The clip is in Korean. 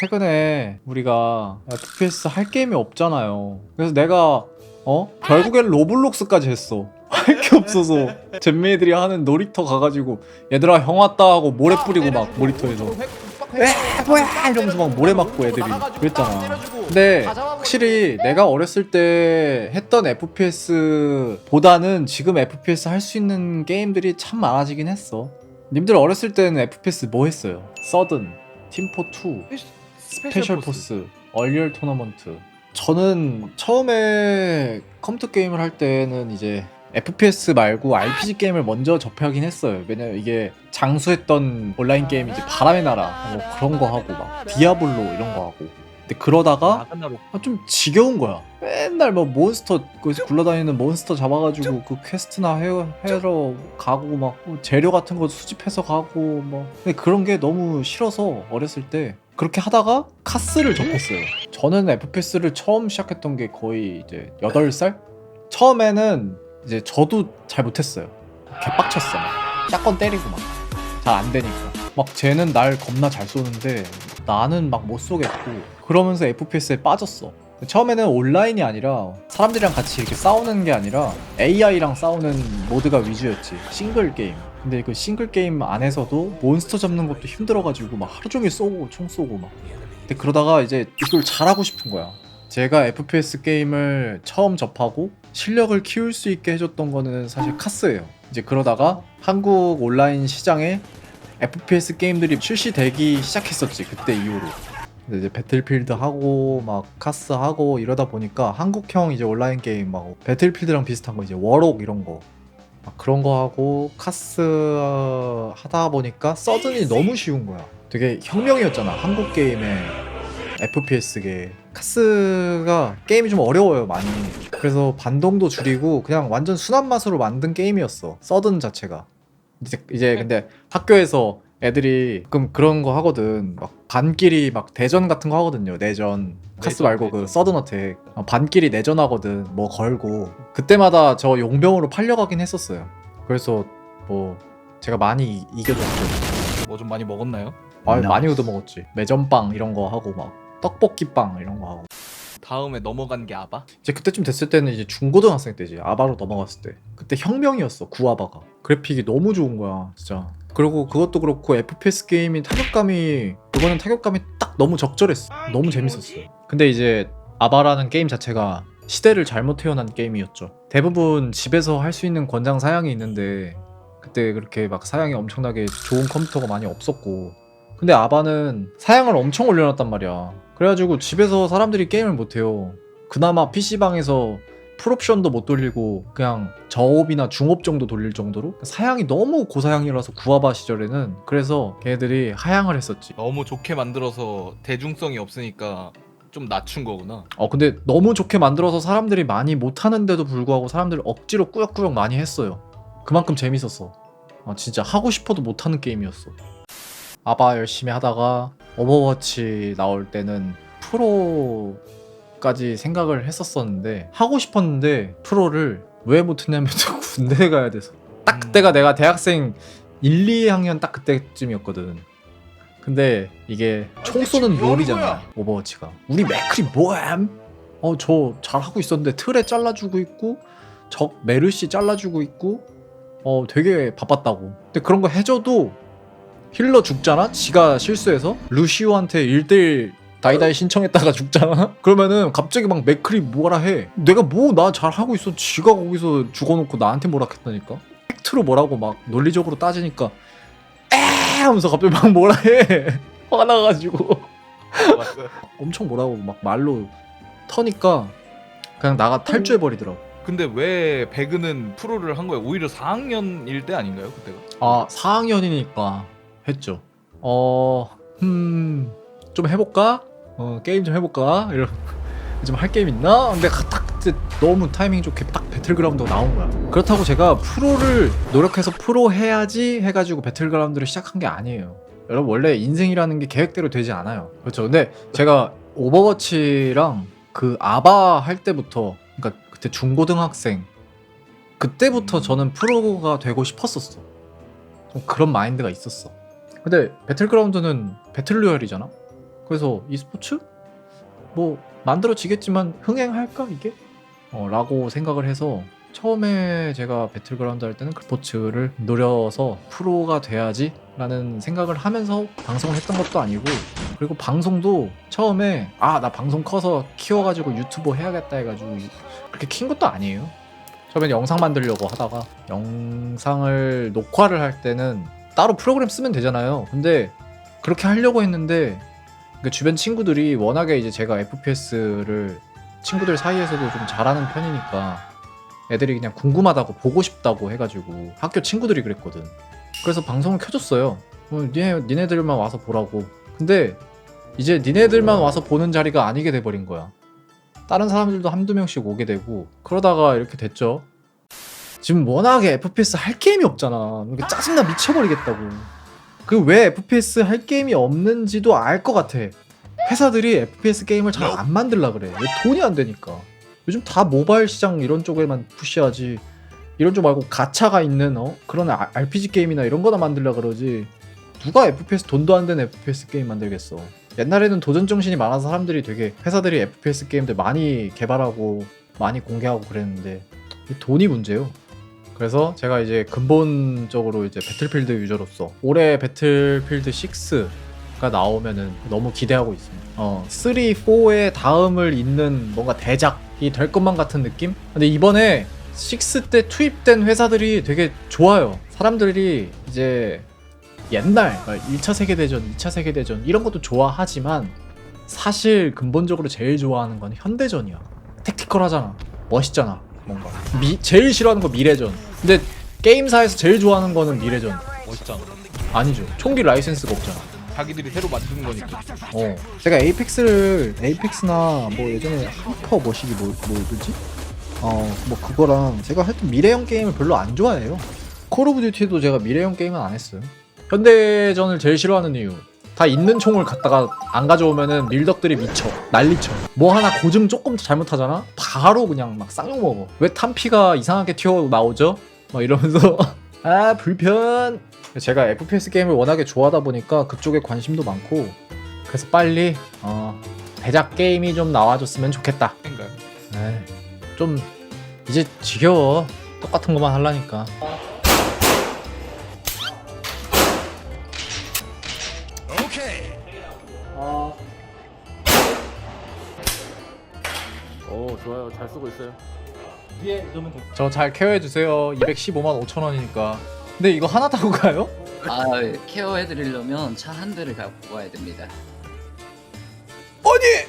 최근에 우리가 FPS 할 게임이 없잖아요. 그래서 내가 어 결국엔 로블록스까지 했어. 할 게 없어서 잼매들이 하는 놀이터 가가지고 얘들아 형 왔다 하고 모래 뿌리고 막 놀이터에서 에 뭐야 이러면서 막 모래 맞고 애들이 그랬잖아. 근데 확실히 내가 어렸을 때 했던 FPS 보다는 지금 FPS 할 수 있는 게임들이 참 많아지긴 했어. 님들 어렸을 때는 FPS 뭐 했어요? 서든, 팀포2, 스페셜 포스, 얼리얼 토너먼트. 저는 처음에 컴퓨터 게임을 할 때는 이제 FPS 말고 RPG 게임을 먼저 접하긴 했어요. 왜냐면 이게 장수했던 온라인 게임 이제 바람의 나라 뭐 그런 거 하고 막 디아블로 이런 거 하고. 근데 그러다가 나간다로 아, 좀 지겨운 거야. 맨날 뭐 몬스터 거기서 굴러다니는 몬스터 잡아가지고 그 퀘스트나 해, 해러 가고 막뭐 재료 같은 거 수집해서 가고 뭐 근데 그런 게 너무 싫어서 어렸을 때 그렇게 하다가 카스를 접했어요. 저는 FPS를 처음 시작했던 게 거의 이제 8살? 처음에는 이제 저도 잘 못했어요. 개빡쳤어. 막. 샷건 때리고 막. 잘 안 되니까. 막 쟤는 날 겁나 잘 쏘는데 나는 막 못 쏘겠고 그러면서 FPS에 빠졌어. 처음에는 온라인이 아니라 사람들이랑 같이 이렇게 싸우는 게 아니라 AI랑 싸우는 모드가 위주였지. 싱글 게임. 근데 그 싱글 게임 안에서도 몬스터 잡는 것도 힘들어가지고 막 하루 종일 쏘고 총 쏘고 막. 근데 그러다가 이제 이걸 잘하고 싶은 거야. 제가 FPS 게임을 처음 접하고 실력을 키울 수 있게 해줬던 거는 사실 카스예요. 이제 그러다가 한국 온라인 시장에 FPS 게임들이 출시되기 시작했었지 그때 이후로. 근데 이제 배틀필드 하고 막 카스 하고 이러다 보니까 한국형 이제 온라인 게임 막 배틀필드랑 비슷한 거 이제 워록 이런 거. 막 그런 거 하고 카스 하다 보니까 서든이 너무 쉬운 거야. 되게 혁명이었잖아 한국 게임의 FPS계 카스가 게임이 좀 어려워요 많이. 그래서 반동도 줄이고 그냥 완전 순한 맛으로 만든 게임이었어 서든 자체가. 이제, 이제 근데 학교에서 애들이 가끔 그런 거 하거든. 막 반끼리 막 대전 같은 거 하거든요. 내전. 카스 내전, 말고 그 내전. 서든 어택. 어, 반끼리 내전하거든. 뭐 걸고. 그때마다 저 용병으로 팔려가긴 했었어요. 그래서 뭐 제가 많이 이- 이겨줬죠. 뭐 좀 많이 먹었나요? 아. 많이 얻어먹었지. 매점빵 이런 거 하고 막 떡볶이빵 이런 거 하고. 다음에 넘어간 게 아바? 이제 그때쯤 됐을 때는 이제 중고등학생 때지. 아바로 넘어갔을 때. 그때 혁명이었어 구아바가. 그래픽이 너무 좋은 거야 진짜 그리고 그것도 그렇고 FPS 게임이 타격감이 그거는 타격감이 딱 너무 적절했어. 너무 재밌었어. 근데 이제 아바라는 게임 자체가 시대를 잘못 태어난 게임이었죠. 대부분 집에서 할 수 있는 권장 사양이 있는데 그때 그렇게 막 사양이 엄청나게 좋은 컴퓨터가 많이 없었고. 근데 아바는 사양을 엄청 올려놨단 말이야. 그래가지고 집에서 사람들이 게임을 못해요. 그나마 PC방에서 풀옵션도 못 돌리고 그냥 저옵이나 중옵 정도 돌릴 정도로 사양이 너무 고사양이라서 구아바 시절에는 그래서 걔네들이 하향을 했었지. 너무 좋게 만들어서 대중성이 없으니까 좀 낮춘 거구나. 어 근데 너무 좋게 만들어서 사람들이 많이 못하는데도 불구하고 사람들이 억지로 꾸역꾸역 많이 했어요. 그만큼 재밌었어. 어, 진짜 하고 싶어도 못하는 게임이었어. 아바 열심히 하다가 오버워치 나올 때는 프로 까지 생각을 했었었는데 하고 싶었는데 프로를 왜 못했냐면 군대 가야 돼서. 딱 그때가 내가 대학생 1, 2학년 딱 그때쯤이었거든. 근데 이게 총 쏘는 롤이잖아. 오버워치가. 우리 맥클이 뭐함? 어저 잘하고 있었는데 틀에 잘라주고 있고 적 메르시 잘라주고 있고 어 되게 바빴다고. 근데 그런 거 해줘도 힐러 죽잖아? 지가 실수해서? 루시오한테 1대1 다이다이 신청했다가 죽잖아? 그러면은 갑자기 막 맥클이 뭐라 해 내가 뭐 나 잘하고 있어 지가 거기서 죽어놓고 나한테 뭐라 했다니까 팩트로 뭐라고 막 논리적으로 따지니까 에 하면서 갑자기 막 뭐라 해 화가 나가지고 엄청 뭐라고 막 말로 터니까 그냥 나가 탈주해버리더라고 근데 왜 배그는 프로를 한 거예요? 오히려 4학년일 때 아닌가요 그때가? 아 4학년이니까 했죠 어... 음... 좀 해볼까? 어 게임 좀 해볼까? 이러 좀 할 게임 있나? 근데 딱 너무 타이밍 좋게 딱 배틀그라운드가 나온 거야. 그렇다고 제가 프로를 노력해서 프로 해야지 해가지고 배틀그라운드를 시작한 게 아니에요. 여러분 원래 인생이라는 게 계획대로 되지 않아요. 그렇죠? 근데 제가 오버워치랑 그 아바 할 때부터 그러니까 그때 중고등학생 그때부터 저는 프로가 되고 싶었었어. 좀 그런 마인드가 있었어. 근데 배틀그라운드는 배틀로얄이잖아 그래서 e스포츠? 뭐 만들어지겠지만 흥행할까 이게? 어, 라고 생각을 해서 처음에 제가 배틀그라운드 할 때는 그 스포츠를 노려서 프로가 돼야지 라는 생각을 하면서 방송을 했던 것도 아니고 그리고 방송도 처음에 아 나 방송 커서 키워가지고 유튜버 해야겠다 해가지고 그렇게 킨 것도 아니에요. 처음엔 영상 만들려고 하다가 영상을 녹화를 할 때는 따로 프로그램 쓰면 되잖아요. 근데 그렇게 하려고 했는데 그 주변 친구들이 워낙에 이제 제가 FPS를 친구들 사이에서도 좀 잘하는 편이니까 애들이 그냥 궁금하다고 보고 싶다고 해가지고 학교 친구들이 그랬거든. 그래서 방송을 켜줬어요. 어, 니네, 니네들만 와서 보라고. 근데 이제 니네들만 와서 보는 자리가 아니게 돼버린 거야. 다른 사람들도 한두 명씩 오게 되고 그러다가 이렇게 됐죠. 지금 워낙에 FPS 할 게임이 없잖아. 짜증나 미쳐버리겠다고. 그 왜 FPS 할 게임이 없는지도 알 것 같아. 회사들이 FPS 게임을 잘 안 만들라 그래. 왜 돈이 안 되니까. 요즘 다 모바일 시장 이런 쪽에만 푸시하지. 이런 쪽 말고 가차가 있는 어? 그런 아- RPG 게임이나 이런 거나 만들라 그러지. 누가 FPS 돈도 안 되는 FPS 게임 만들겠어. 옛날에는 도전 정신이 많아서 사람들이 되게 회사들이 FPS 게임들 많이 개발하고 많이 공개하고 그랬는데 이 돈이 문제요. 그래서 제가 이제 근본적으로 이제 배틀필드 유저로서 올해 배틀필드 6가 나오면은 너무 기대하고 있습니다. 어, 3, 4의 다음을 잇는 뭔가 대작이 될 것만 같은 느낌? 근데 이번에 6 때 투입된 회사들이 되게 좋아요. 사람들이 이제 옛날 1차 세계대전, 2차 세계대전 이런 것도 좋아하지만 사실 근본적으로 제일 좋아하는 건 현대전이야. 택티컬 하잖아. 멋있잖아. 뭔가. 미, 제일 싫어하는 거 미래전. 근데 게임사에서 제일 좋아하는 거는 미래전. 멋있잖아. 아니죠. 총기 라이센스가 없잖아. 자기들이 새로 만든 거니까. 어. 제가 에이펙스를 에이펙스나 뭐 예전에 하이퍼 머시기 뭐 뭐지? 어, 뭐 그거랑 제가 하여튼 미래형 게임을 별로 안 좋아해요. 콜 오브 듀티도 제가 미래형 게임은 안 했어요. 현대전을 제일 싫어하는 이유. 다 있는 총을 갖다가 안 가져오면은 밀덕들이 미쳐 난리쳐. 뭐 하나 고증 조금 잘못하잖아? 바로 그냥 막 쌍욕 먹어. 왜 탄피가 이상하게 튀어 나오죠? 막 이러면서. 아 불편. 제가 FPS 게임을 워낙에 좋아하다 보니까 그쪽에 관심도 많고. 그래서 빨리 어 대작 게임이 좀 나와줬으면 좋겠다. 생각. 에이, 좀 이제 지겨워. 똑같은 것만 하려니까 오 좋아요. 잘 쓰고 있어요. 저잘 케어해 주세요. 215만 5천 원이니까. 근데 이거 하나 타고 가요? 아 케어해드리려면 차 한 대를 갖고 가야 됩니다. 아니